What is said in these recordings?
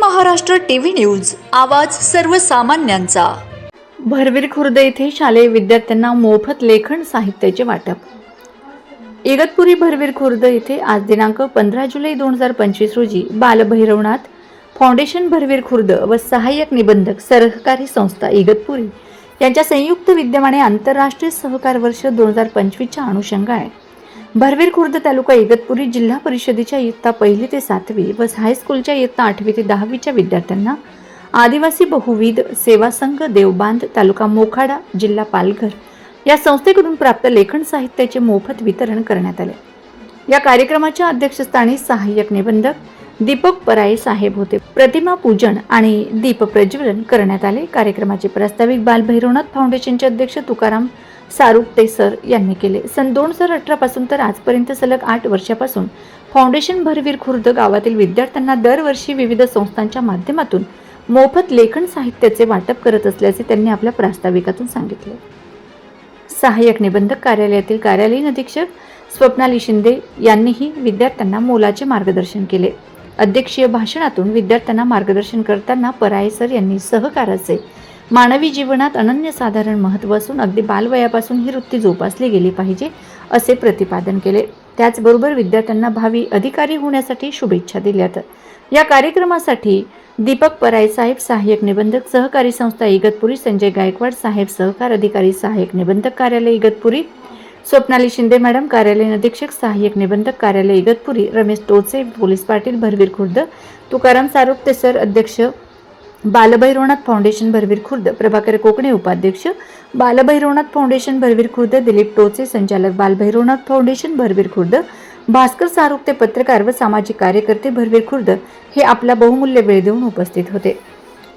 Maharashtra TV news आवाज सर्वसामान्यांचा. भरवीर खुर्द येथे शालेय विद्यार्थ्यांना मोफत लेखन साहित्याचे वाटप. इगतपुरी भरवीर खुर्द येथे आज दिनांक पंधरा जुलै दोन हजार पंचवीस रोजी बालभैरवनाथ फाउंडेशन भरवीर खुर्द व सहाय्यक निबंधक सहकारी संस्था इगतपुरी यांच्या संयुक्त विद्यमाने आंतरराष्ट्रीय सहकार वर्ष दोन हजार पंचवीसच्या अनुषंगाने भरवीर खुर्द तालुका इगतपुरी जिल्हा परिषदेच्या इयत्ता पहिली ते सातवी व हायस्कूलच्या इयत्ता आठवी ते दहावीच्या विद्यार्थ्यांना आदिवासी बहुविध सेवा संघ देवबांध तालुका मोखाडा जिल्हा पालघर या संस्थेकडून प्राप्त लेखन साहित्याचे मोफत वितरण करण्यात आले. या कार्यक्रमाच्या अध्यक्षस्थानी सहाय्यक निबंधक दीपक पराये साहेब होते. प्रतिमा पूजन आणि दीप प्रज्वलन करण्यात आले. कार्यक्रमाचे प्रास्ताविक बालभैरवनाथ फाउंडेशनचे अध्यक्ष तुकाराम सारुपते सर यांनी केले. सन दोन हजार अठरा पासून तर आजपर्यंत सलग आठ वर्षापासून फाउंडेशन भरवीर खुर्द गावातील विद्यार्थ्यांना दरवर्षी विविध संस्थांच्या माध्यमातून मोफत लेखन साहित्याचे वाटप करत असल्याचे त्यांनी आपल्या प्रास्ताविकातून सांगितले. सहाय्यक निबंधक कार्यालयातील कार्यालयीन अधीक्षक स्वप्नाली शिंदे यांनीही विद्यार्थ्यांना मोलाचे मार्गदर्शन केले. अध्यक्षीय भाषणातून विद्यार्थ्यांना मार्गदर्शन करताना पराये सर यांनी सहकाराचे. मानवी जीवनात अनन्यसाधारण महत्त्व असून अगदी बालवयापासून ही वृत्ती जोपासली गेली पाहिजे असे प्रतिपादन केले. त्याचबरोबर विद्यार्थ्यांना भावी अधिकारी होण्यासाठी शुभेच्छा दिल्यात या कार्यक्रमासाठी दीपक पराय साहेब सहाय्यक निबंधक सहकारी संस्था इगतपुरी संजय गायकवाड साहेब सहकार अधिकारी सहाय्यक निबंधक कार्यालय इगतपुरी स्वप्नाली शिंदे मॅडम कार्यालयीन अधीक्षक सहाय्यक निबंधक कार्यालय इगतपुरी रमेश टोचे पोलीस पाटील भरवीर खुर्द तुकाराम सारुप्ते सर अध्यक्ष बालभैरवनाथ फाउंडेशन भरवीर खुर्द प्रभाकर कोकणे उपाध्यक्ष बालभैरवनाथ फाउंडेशन भरवीर खुर्द दिलीप टोचे संचालक बालभैरवनाथ फाउंडेशन भरवीर खुर्द भास्कर सारुप्ते पत्रकार व सामाजिक कार्यकर्ते भरवीर खुर्द हे आपला बहुमूल्य वेळ देऊन उपस्थित होते.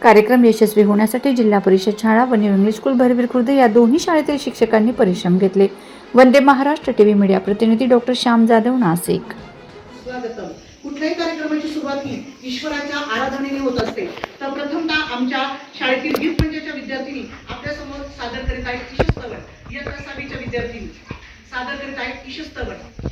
कार्यक्रम यशस्वी होण्यासाठी जिल्हा परिषद शाळा व new English school Bharvir Khurd या दोन्ही शाळेतील शिक्षकांनी परिश्रम घेतले. वंदे महाराष्ट्र टीव्ही मीडिया प्रतिनिधी डॉक्टर श्याम जाधव नाशिक स्वागतम. कुठल्याही कार्यक्रमाची सुरुवात ही ईश्वराच्या आराधनेने होत असते. तर प्रथमतः आमच्या शाळेतील गीत पंचाच्या विद्यार्थिनी आपल्यासमोर सादर करीत आहेत ईशस्तवन इयत्ता सहावीच्या विद्यार्थिनी सादर करीत आहेत ईशस्तवन